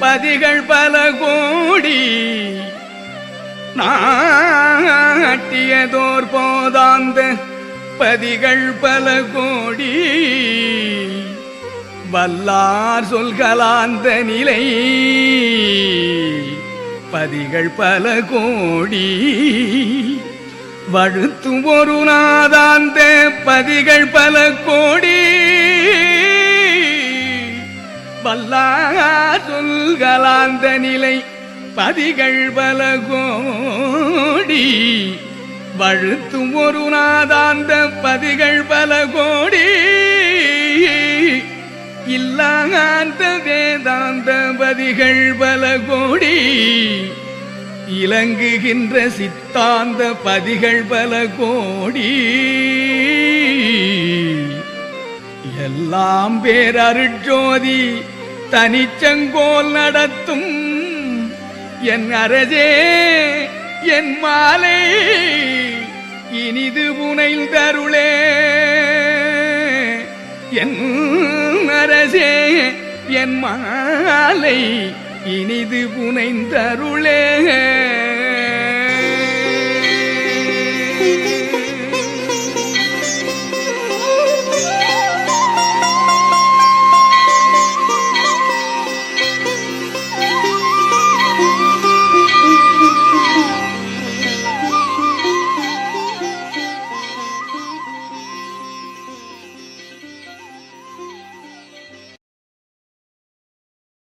பதிகள் பல கோடி நாட்டியதோர் போதாந்த பதிகள் பல கோடி வல்லார் சொல்கலாந்த நிலை பதிகள் பல கோடி வழுத்து ஒரு நாதாந்த பதிகள் பல கோடி வல்லார் சொல்கலாந்த நிலை பதிகள் பல கோடி. வழுத்தும் ஒரு நாதாந்த பதிகள் பல கோடி. இல்லாந்த வேதாந்த பதிகள் பல கோடி. இலங்குகின்ற சித்தாந்த பதிகள் பல கோடி. எல்லாம் பேரருட்சோதி தனிச்சங்கோல் நடத்தும் என் அரஜே என் மாலை இனிது புனையில் தருளே. என் அரசே என் மாலை இனிது புனைந்தருளே.